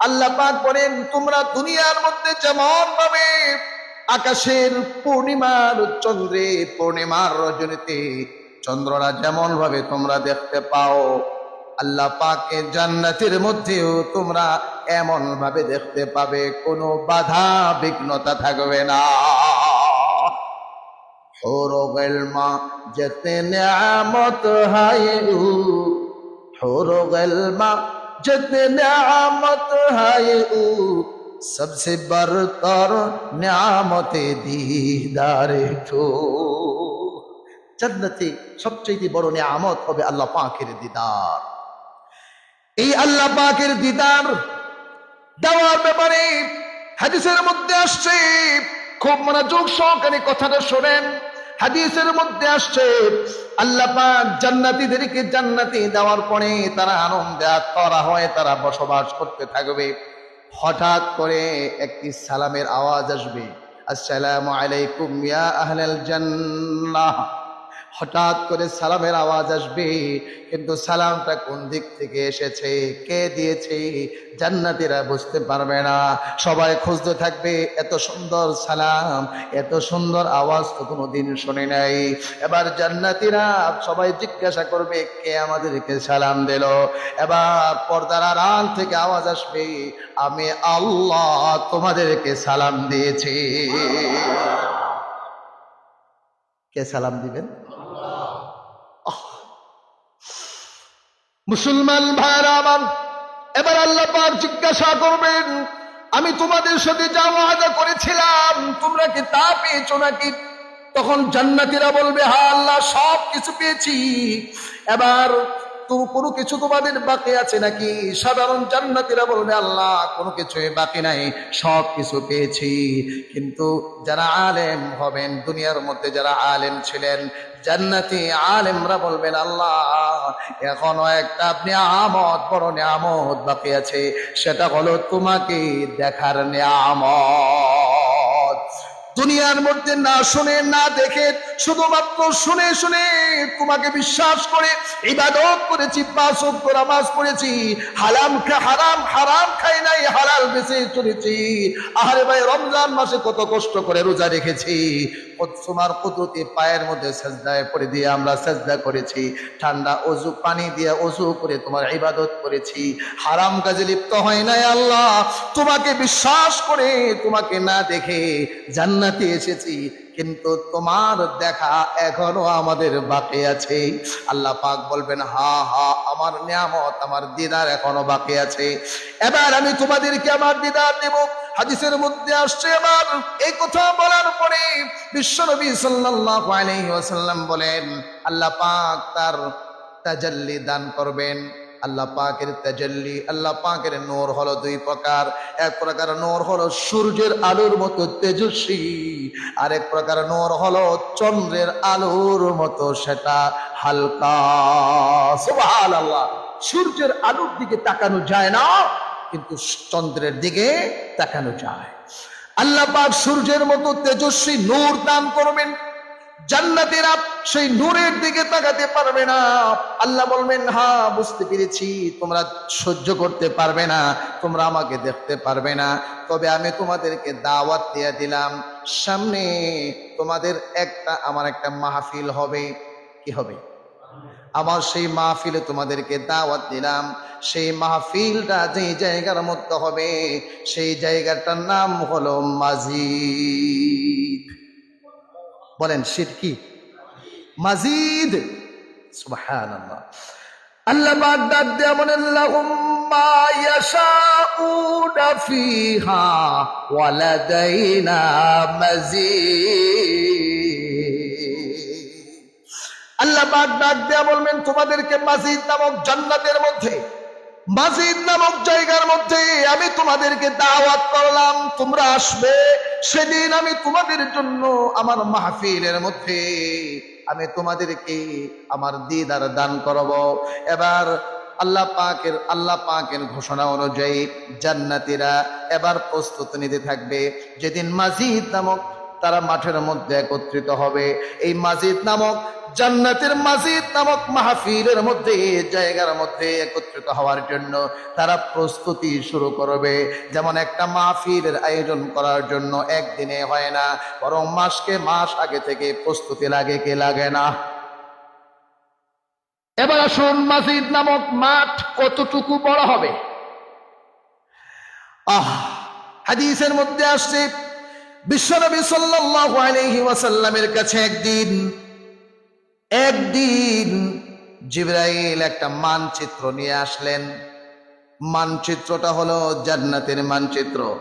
আল্লাহ পাক বলেন, তোমরা দুনিয়ার মধ্যে যেমন ভাবে আকাশের পূর্ণিমার চন্দ্রে পূর্ণিমার রজনীতে চন্দ্ররা যেমন ভাবে তোমরা দেখতে পাও, আল্লাহ পাকে জান্নাতের মধ্যেও তোমরা এমন ভাবে দেখতে পাবে, কোনো বাধা বিঘ্নতা থাকবে না। মা, যেতে নিয়ামত হায়। হরগল মা যেতে নিয়ামত হায় सबसे बरतर নিয়ামত দিদারে তো জান্নাতে সবচেয়ে বড় নিয়ামত হবে আল্লাহ পাকের দিদার এই আল্লাহ পাকের দিদার দেওয়ার ব্যাপারে হাদিসের মধ্যে আসছে খুব মনোযোগ সহকারে কথাটা শোনেন হাদিসের মধ্যে আসছে, আল্লাহ পাক জান্নাতীদেরকে জান্নাতি দেওয়ার পরে তারা আনন্দে আত্মরা হয় তারা বসবাস করতে থাকবে। হঠাৎ করে একটি সালামের আওয়াজ আসবে, আসসালামু আলাইকুম ইয়া আহলাল জান্নাহ। হঠাৎ করে সালামের আওয়াজ আসবে, কিন্তু সালামটা কোন দিক থেকে এসেছে, কে দিয়েছে, জান্নাতিরা বুঝতে পারবে না। সবাই খুঁজতে থাকবে, এত সুন্দর সালাম, এত সুন্দর আওয়াজ তো কোনোদিন শুনে নাই। এবার জান্নাতিরা সবাই জিজ্ঞাসা করবে, কে আমাদেরকে সালাম দিল? এবার পর্দার আড়াল থেকে আওয়াজ আসবে, আমি আল্লাহ তোমাদেরকে সালাম দিয়েছি। কে সালাম দিবেন? মুসলমান ভাইরা আমার, এবার আল্লাহ পাক জিজ্ঞাসা করবেন, আমি তোমাদের সাথে যা ওয়াদা করেছিলাম, তোমরা কি তা পেয়েছ নাকি? তখন জান্নাতীরা বলবে হা আল্লাহ সব কিছু পেয়েছি। এবার তো কোনো কিছু তোমাদের বাকি আছে নাকি? সাধারণ জান্নাতীরা বলবে, আল্লাহ, কোনো কিছুই বাকি নাই, সব কিছু পেয়েছি। কিন্তু যারা আলেম হবেন, দুনিয়ার মধ্যে যারা আলেম ছিলেন, জান্নাতি আলেমরা বলবেন, আল্লাহ, এখনও একটা আপনি আমদ, বড় নিয়ামত বাকি আছে। সেটা হলো তোমাকে দেখার নিয়ামত। দুনিয়ার মধ্যে না শুনে, না দেখে, শুধুমাত্র শুনে শুনে তোমাকে বিশ্বাস করে, ইবাদত করেছি পাঁচ নামাজ পড়েছি হালাম খা, হারাম হারাম খাই নাই, হালাল বেঁচে চলেছি। আহারে ভাই, রমজান মাসে কত কষ্ট করে রোজা রেখেছি। তোমার কুদরতি পায়ের মধ্যে সেজদায় পড়ে দিয়ে আমরা সেজদা করেছি। ঠান্ডা অজু, পানি দিয়ে অজু করে তোমার ইবাদত করেছি। হারাম কাজে লিপ্ত হয় নাই আল্লাহ। তোমাকে বিশ্বাস করে, তোমাকে না দেখে জান্নাতে এসেছি। কিন্তু তোমার দেখা এখনও আমাদের বাকি আছে। আল্লাহ পাক বলবেন, হা হা, আমার নিয়ামত, আমার দিদার এখনও বাকি আছে। এবার আমি তোমাদেরকে আমার দিদার দেব। হাদিসের মধ্যে আসছে এবার এই কথা বলার পরে বিশ্বনবী সাল্লাল্লাহু আলাইহি ওয়াসাল্লাম বলেন, আল্লাহ পাক তার তাজাল্লি দান করবেন। আল্লাহ পাকের তাজাল্লি, আল্লাহ পাকের নূর হলো দুই প্রকার। এক প্রকার নূর হলো সূর্যের আলোর মতো তেজস্বী আর এক প্রকার নূর হলো চন্দ্রের আলোর মতো সেটা হালকা। সুবহানাল্লাহ, সূর্যের আলোর দিকে তাকানো যায় না। কিন্তু চন্দ্রের দিকে তাকানো যায়। আল্লাহ পাক সূর্যের মতো তেজস্বী নূর দান করবেন। জান্নাতেরা সেই নূরের দিকে তাকাতে পারবে না। আল্লাহ বলবেন হ্যাঁ বুঝতে পেরেছি, তোমরা সহ্য করতে পারবে না, তোমরা আমাকে দেখতে পারবে না। তবে আমি তোমাদেরকে দাওয়াত দিয়ে দিলাম, সামনে তোমাদের একটা, আমার একটা মাহফিল হবে। কি হবে? আমার সেই মাহফিলে তোমাদেরকে দাওয়াত দিলাম। সেই মাহফিলটা যে জায়গার মধ্যে হবে, সেই জায়গাটার নাম হলো মাজিদ। বলেন সেট কি? মাজিদ। আল্লাহ পাক ডাক দেয়া বলেন মাজিদ। আল্লাহ পাক ডাক দেয়া বলবেন, তোমাদেরকে মাজিদ নামক জান্নাতের মধ্যে, মাজিদ নামক জায়গার মধ্যে আমি তোমাদেরকে দাওয়াত করলাম। তোমরা আসবে, সেদিন আমি তোমাদের জন্য আমার মাহফিলের মধ্যে আমি তোমাদেরকে আমার দিদার দান করব। এবার আল্লাহ পাকের আল্লাহ পাকের ঘোষণা অনুযায়ী জান্নাতীরা এবার প্রস্তুত নিতে থাকবে। যেদিন মাজিদ নামক তারা মাঠের মধ্যে একত্রিত হবে। এই মাজিদ নামক জান্নাতের মাজিদ নামক মাহফিলের মধ্যে, জায়গার মধ্যে একত্রিত হওয়ার জন্য তারা প্রস্তুতি শুরু করবে। যেমন একটা মাহফিলের আয়োজন করার জন্য একদিনে হয় না, বরং মাসকে মাস আগে থেকে প্রস্তুতি লাগে কে লাগে না। এবার আসুন মাজিদ নামক মাঠ কতটুকু বড় হবে? আহ, হাদিসের মধ্যে আসছে বিশ্বনবী সাল্লাল্লাহু আলাইহি ওয়াসাল্লামের কাছে একদিন একদিন জিব্রাইল একটা মানচিত্র নিয়ে আসলেন। মানচিত্রটা হলো জান্নাতের মানচিত্র।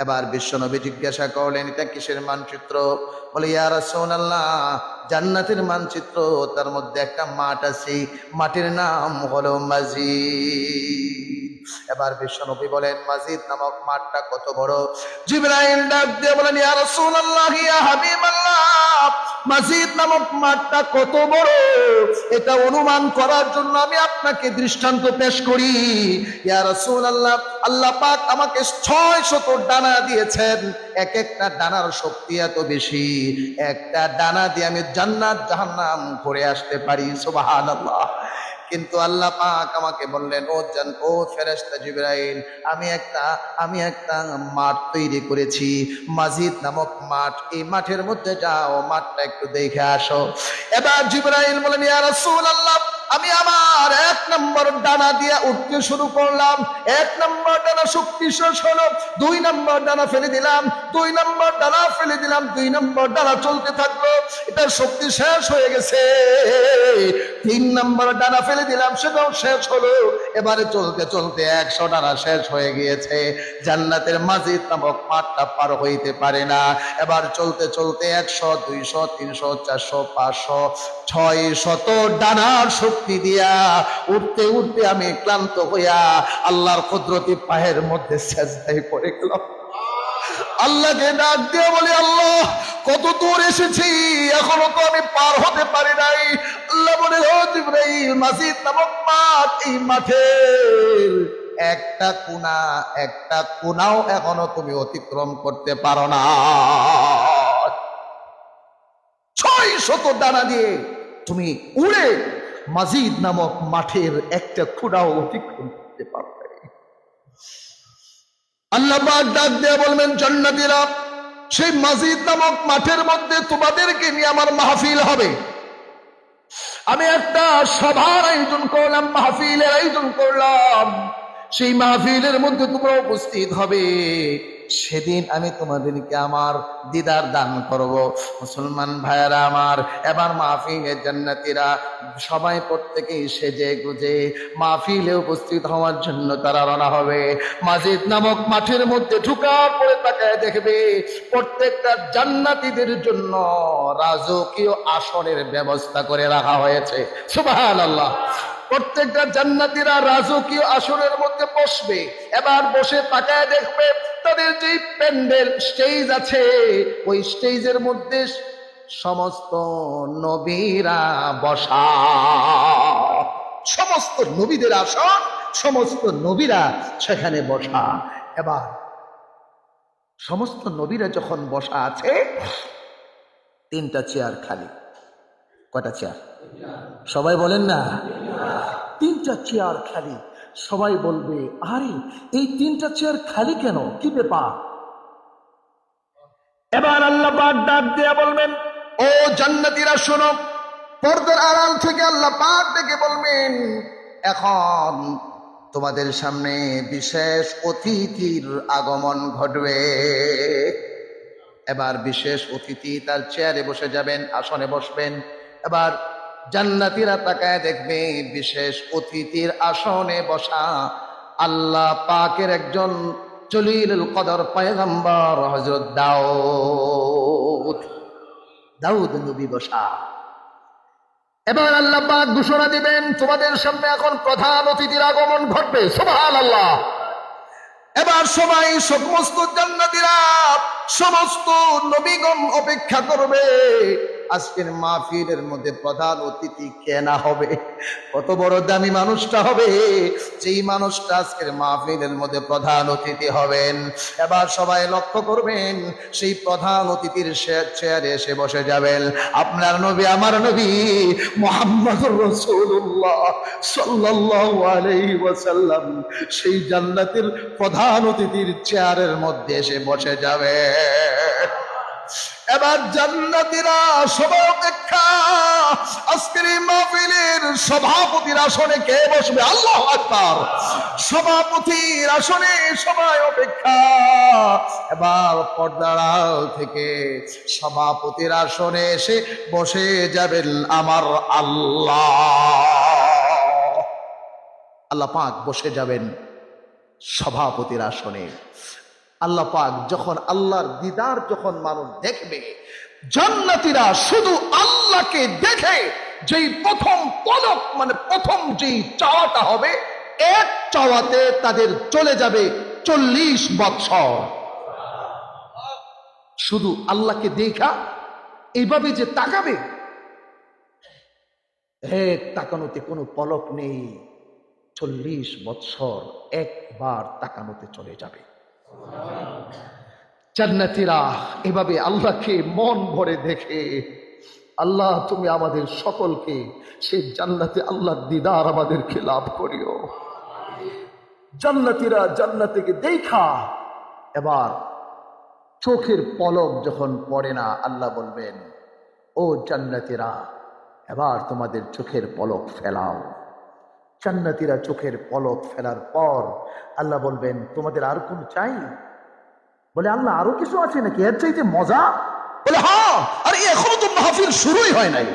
এবার বিশ্বনবী জিজ্ঞাসা করলেন, এটা কিসের মানচিত্র? বলে, ইয়া সোনাল্লাহ জান্নাতের মানচিত্র, তার মধ্যে একটা মাঠ আছে। মাটির নাম হলো মাজিদ। এবার বিশ্বনবী বলেন, মাজিদ নামক মাঠটা কত বড়? জিব্রাইল ডাক দিয়ে বলেন, ইয়া রাসূলুল্লাহ, ইয়া হাবিবাল্লাহ, মাজিদ নামক মাঠটা কত বড়? এটা অনুমান করার জন্য আমি আপনাকে দৃষ্টান্ত পেশ করি। ইয়া রাসূলুল্লাহ, আল্লাহ পাক আমাকে ছয় শত ডানা দিয়েছেন। এক একটা ডানার শক্তি এত বেশি। একটা ডানা দিয়ে আমি জান্নাত জাহান্নাম ঘুরে আসতে পারি, সুবহানাল্লাহ। কিন্তু আল্লাহ পাক আমাকে বললেন, ও জান, ও ফেরেশতা জিবরাইল, আমি একটা আমি একটা মাঠ তৈরি করেছি, মাজিদ নামক মাঠ। এই মাঠের মধ্যে যাও, মাঠটা একটু দেখে আসো। এবার জিবরাইল বলেন ইয়া রাসূলুল্লাহ, আমি আমার এক নম্বর ডানা দিয়ে উঠতে শুরু করলাম। এক নম্বর ডানা শক্তি শেষ হলো, দুই নম্বর ডানা ফেলে দিলাম, দুই নম্বর ডানা ফেলে দিলাম, দুই নম্বর ডানা চলতে থাকল। এটার শক্তি শেষ হয়ে গেছে। তিন নম্বর ডানা ফেলে দিলাম, সেটাও শেষ হলো। এবারে চলতে চলতে একশো ডানা শেষ হয়ে গিয়েছে। জান্নাতের মাজিদ নামক মাঠটা পার হইতে পারে না। এবার চলতে চলতে একশো, দুইশো, তিনশো, চারশো, পাঁচশো ছয় শত ডানার শক্তি দিয়া উঠতে উঠতে আমি ক্লান্ত হইয়া আল্লাহর কুদরতি পায়ের মধ্যে সেজদায় পড়ে গেলাম। আল্লাহকে ডাক দিয়ে বলি, আল্লাহ, কত দূর এসেছি? এখনও তো আমি পার হতে পারি নাই। আল্লাহ বলে মাসিদ নামক মাঠ এই মাঠের একটা কোনা, একটা কোনাও এখনও তুমি অতিক্রম করতে পারো না। ছয় শত দানা দিয়ে তুমি উড়ে মাজিদ নামক মাঠের একটা খুঁড়াও অতিক্রম করতে পারবে। আল্লাহ ডাক দিয়ে বলবেন, জান্নাতীরা, সেই মাজিদ নামক মাঠের মধ্যে তোমাদেরকে নিয়ে আমার মাহফিল হবে। আমি একটা সভার আয়োজন করলাম, মাহফিলের আয়োজন করলাম। সেই মাহফিলের মধ্যে তোমরা উপস্থিত হবে। সেদিন আমি তোমাদেরকে আমার দিদার দান করব। মুসলমান ভাইয়ারা আমার, এবার মাহফিলের জান্নাতীরা, সবাই প্রত্যেকেই সেজে গুজে মাহফিলে উপস্থিত হওয়ার জন্য তারা রওনা হবে। মাজিদ নামক মাঠের মধ্যে ঢুকার পরে তাকায় দেখবে প্রত্যেকটা জান্নাতীদের জন্য রাজকীয় আসনের ব্যবস্থা করে রাখা হয়েছে। সুবহানাল্লাহ। প্রত্যেকটা জান্নাতীরা রাজকীয় আসরের মধ্যে বসবে, এবার বসে তাকায় দেখবে তাদের যে প্যান্ডেল স্টেজ আছে, ওই স্টেজের মধ্যে সমস্ত নবীরা বসা। সমস্ত নবীদের আসন সমস্ত নবীরা সেখানে বসা। এবার সমস্ত নবীরা যখন বসা আছে, তিনটা চেয়ার খালি। কটা চেয়ার? সবাই বলেন না? তিনটা চেয়ার খালি। সবাই বলবে, আরে, এই তিনটা চেয়ার খালি কেন? কি ব্যাপার? এবার আল্লাহ ডাক দিয়ে বলবেন, ও জান্নাতীরা, শোনো, পর্দার আড়াল থেকে আল্লাহ পাক ডেকে বলবেন, এখন তোমাদের সামনে বিশেষ অতিথির আগমন ঘটবে। এবার বিশেষ অতিথি তার চেয়ারে বসে যাবেন, আসনে বসবেন। এবার জান্নাতিরা তাকায় দেখবে বিশেষ অতিথির আসনে বসা আল্লাহ পাকের একজন জলিলুল কদর পয়গম্বর হযরত দাউদ। দাউদ নবী বসা। এবার আল্লাহ পাক ঘোষণা দিবেন, তোমাদের সামনে এখন প্রধান অতিথির আগমন ঘটবে। সুবহানাল্লাহ। এবার সবাই সমস্ত জান্নাতীরা, সমস্ত নবীগণ অপেক্ষা করবে। আজকের মাহফিলের মধ্যে প্রধান অতিথি কে না হবে? কত বড় দামি মানুষটা হবে? যেই মানুষটা আজকের মাহফিলের মধ্যে প্রধান অতিথি হবেন। এবার সবাই লক্ষ্য করবেন, সেই প্রধান অতিথির চেয়ারে এসে বসে যাবেন। আপনার নবী, আমার নবী মোহাম্মদ রসুল্লাহ সাল্লাল্লাহু আলাইহি ওয়াসাল্লাম সেই জান্নাতের প্রধান অতিথির চেয়ারের মধ্যে এসে বসে যাবে এবার জান্নাতীরা সবাই অপেক্ষা। আজকের মাহফিলের সভাপতির আসনে কে বসবে? আল্লাহ আকবার। সভাপতির আসনে সবাই অপেক্ষা। এবার পর্দার আড়াল থেকে সভাপতির আসনে এসে বসে যাবেন আমার আল্লাহ। আল্লাহ পাক বসে যাবেন সভাপতির আসনে। আল্লাহ পাক যখন আল্লাহর দিদার যখন মানুষ দেখবে, জান্নাতীরা শুধু আল্লাহকে দেখে যেই প্রথম পলক মানে প্রথম যেই চাওয়াটা হবে, এক চাওয়াতে তাদের চলে যাবে চল্লিশ বৎসর। শুধু আল্লাহকে দেখা, এইভাবে যে তাকাবে এক তাকানোতে কোনো পলক নেই, চল্লিশ বৎসর একবার তাকানোতে চলে যাবে। জান্নাতীরা এভাবে আল্লাহকে মন ভরে দেখে। আল্লাহ, তুমি আমাদের সকলকে সেই জান্নাতে আল্লাহর দিদার আমাদেরকে লাভ করিও। জান্নাতীরা জান্নাতিকে দেখা, এবার চোখের পলক যখন পড়ে না, আল্লাহ বলবেন, ও জান্নাতীরা, এবার তোমাদের চোখের পলক ফেলাও। জান্নাতীরা চোখের পলক ফেলার পর আল্লাহ বলবেন, তোমাদের আর কোন চাই? বলে, আল্লাহ, আরও কিছু আছে নাকি? এর চাইতে মজা? বলে হ্যাঁ আরে এখনও তো মাহফিল শুরুই হয় নাই।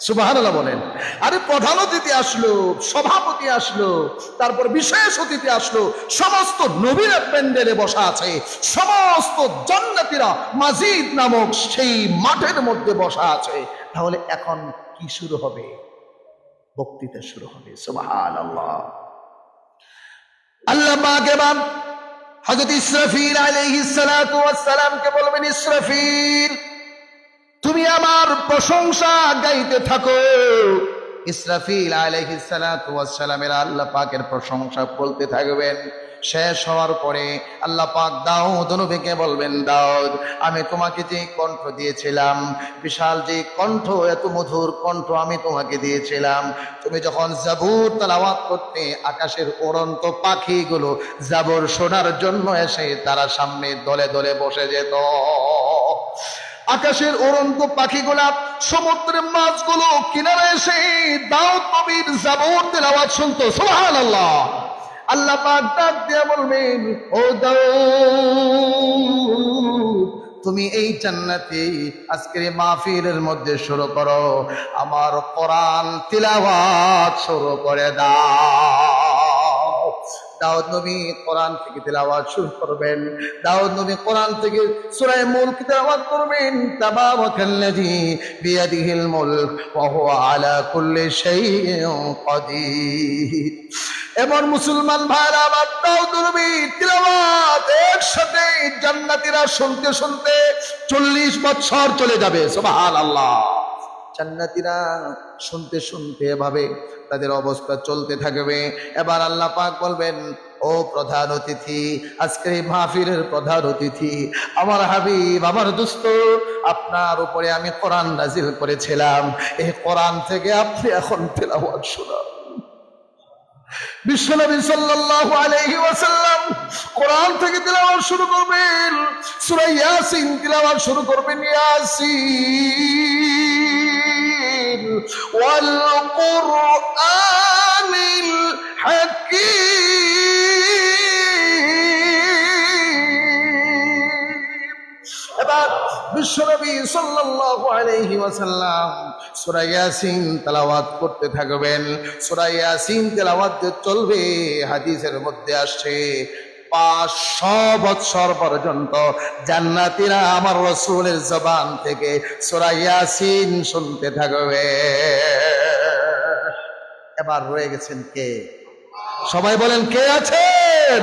সুবাহান বলেন। আরে প্রধান অতিথি আসলো, সভাপতি আসলো, তারপর বিশেষ অতিথি আসলো, সমস্ত নবীরা প্যান্ডেলে বসা আছে, সমস্ত জান্নাতীরা মাজিদ নামক সেই মাঠের মধ্যে বসা আছে। তাহলে এখন কি শুরু হবে? বক্তৃতা শুরু হবে। সুবাহান আল্লাহ আল্লাহ পাক এবার হযরত ইসরাফিল আলাইহিস সালাতু ওয়াস সালামকে বলবেন, ইসরাফিল, তুমি আমার প্রশংসা গাইতে থাকো। ইসরাফিল আলাইহিস সালাতু সালামের আল্লাহ পাকের প্রশংসা বলতে থাকবেন। শেষ হওয়ার পরে আল্লাহ পাক দাউদ নবীকে বলবেন, দাউদ, আমি তোমাকে যে কণ্ঠ দিয়েছিলাম, বিশাল যে কণ্ঠ, এত মধুর কণ্ঠ আমি তোমাকে দিয়েছিলাম। তুমি যখন জাবুর তালাওয়াত করতে আকাশের উড়ন্ত পাখিগুলো জাবর শোনার জন্য এসে তারা সামনে দলে দলে বসে যেত। আকাশের উড়ন্ত পাখিগুলা সমুদ্রের মাছগুলো কিনারে এসে দাউদ নবীর জাবর তেলাওয়াত শুনতো। সুবহানাল্লাহ। আল্লাহ পাক ডাক দিয়া বলবেন, ও দাউদ, তুমি এই জান্নাতে আজকের মাহফিলের মধ্যে শুরু করো। আমার কোরআন তিলাওয়াত শুরু করে দাও। দাউদ নবী কোরআন থেকে তিলাওয়াত শুরু করবেন। দাউদ নবী কোরআন থেকে সূরা মুলক তিলাওয়াত করবেন। তাবারাকাল্লাযী বিয়াদিহিল মুলক ওয়া হুয়া আলা কুল্লি শাইইন কাদির। এমন মুসলমান ভাইরা আমার দাউদ নবী তিলাওয়াত একসাথে জান্নাতীরা শুনতে শুনতে চল্লিশ বছর চলে যাবে। সুবহানাল্লাহ। জান্নাতীরা শুনতে শুনতে এভাবে তাদের অবস্থা চলতে থাকবে। এবার আল্লাহ পাক বলবেন, ও প্রধান অতিথি, আজকের এই মাহফিলের প্রধান অতিথি, আমার হাবিব, আমার দুস্থ, আপনার উপরে আমি কোরআন নাজিল করেছিলাম। এই কোরআন থেকে আপনি এখন তেলাওয়াত শোনান। বিশ্বনবী সাল্লাল্লাহু আলাইহি কোরআন থেকে কুরআনিল হাকীম এবার বিশ্বনবী সাল্লাল্লাহু আলাইহি ওয়াসাল্লাম সূরা ইয়াসিন তেলাওয়াত করতে থাকবেন। সূরা ইয়াসিন তেলাওয়াত চলবে, হাদিসের মধ্যে আসছে পাঁচশো বৎসর পর্যন্ত জান্নাতীরা আমার রসুলের জবান থেকে সূরা ইয়াসিন শুনতে থাকবে। এবার রয়ে গেছেন কে? সবাই বলেন, কে আছেন?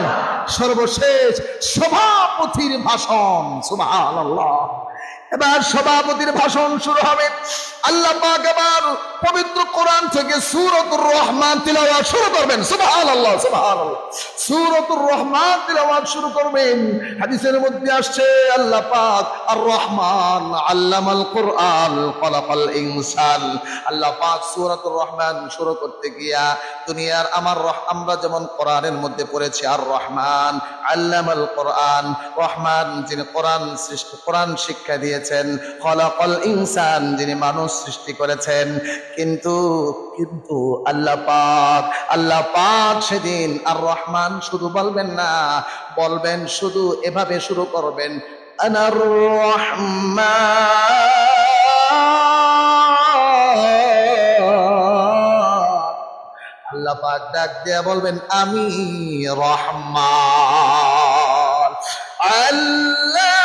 সর্বশেষ সভাপতির ভাষণ, সুবহানাল্লাহ। এবার সভাপতির ভাষণ শুরু হবে। আল্লাহ এবার পবিত্র কোরআন থেকে সূরাতুর রহমান তিলাওয়াত শুরু করবেন। সুবহানাল্লাহ সুবহানাল্লাহ। সূরাতুর রহমান তিলাওয়াত শুরু করবেন। হাদিসের মধ্যে আসছে, আল্লাহ পাক আর রহমান আল্লামাল কোরআন, খলাকাল ইনসান। আল্লাহ পাক সূরাতুর রহমান শুরু করতে গিয়া দুনিয়ার আমার আমরা যেমন কোরআনের মধ্যে পড়েছি আর রহমান আল্লামাল কোরআন, রহমান যিনি কোরআন সৃষ্টি, কোরআন শিক্ষা দিয়েছেন, খলাকল ইনসান যিনি মানুষ সৃষ্টি করেছেন। কিন্তু কিন্তু আল্লাহ পাক আল্লাহ পাক সেদিন আর রহমান শুধু বলবেন না, বলবেন শুধু এভাবে শুরু করবেন আনার আল্লাহ পাক ডাক দেয়া বলবেন, আমি রহমান। আল্লামাল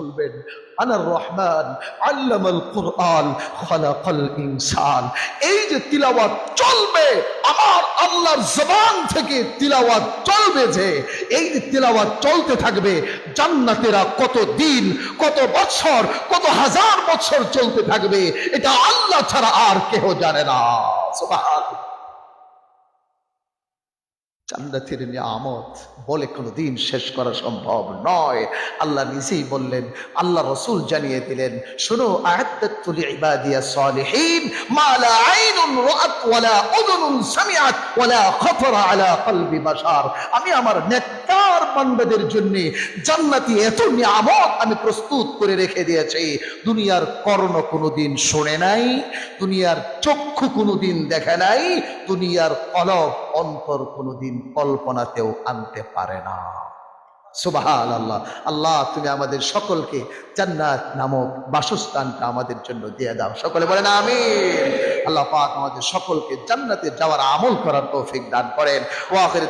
বলবেন আনার রহমান, আল্লামাল কোরআন, খলাকাল ইনসান। এই যে তিলাওয়াত চলবে, আমার আল্লাহর জবান থেকে তিলাওয়াত চলবে যে, এই যে তিলাওয়াত চলতে থাকবে, জান্নাতেরা কত দিন, কত বছর, কত হাজার বছর চলতে থাকবে, এটা আল্লাহ ছাড়া আর কেহ জানে না। সুবহানাল্লাহ। জান্নাতের নিয়ামত বলে কোনোদিন শেষ করা সম্ভব নয়। আল্লাহ নিজেই বললেন, আল্লাহ রসুল জানিয়ে দিলেন, শোনো আমি আমার নেককার বান্দাদের জন্য জান্নাতি এত নিয়ামত আমি প্রস্তুত করে রেখে দিয়েছি। দুনিয়ার কর্ণ কোনোদিন শোনে নাই, দুনিয়ার চক্ষু কোনোদিন দেখে নাই, দুনিয়ার কলব অন্তর কোনোদিন কল্পনাতেও আনতে পারে না। সুবাহাল আল্লাহ আল্লাহ তুমি আমাদের সকলকে জান্নাত নামক বাসস্থানটা আমাদের জন্য দিয়ে দাও। সকলে বলেন আমি আল্লাহ পাক আমাদের সকলকে জান্নাতে যাওয়ার আমল করার তৌফিক দান করেন। ও আখের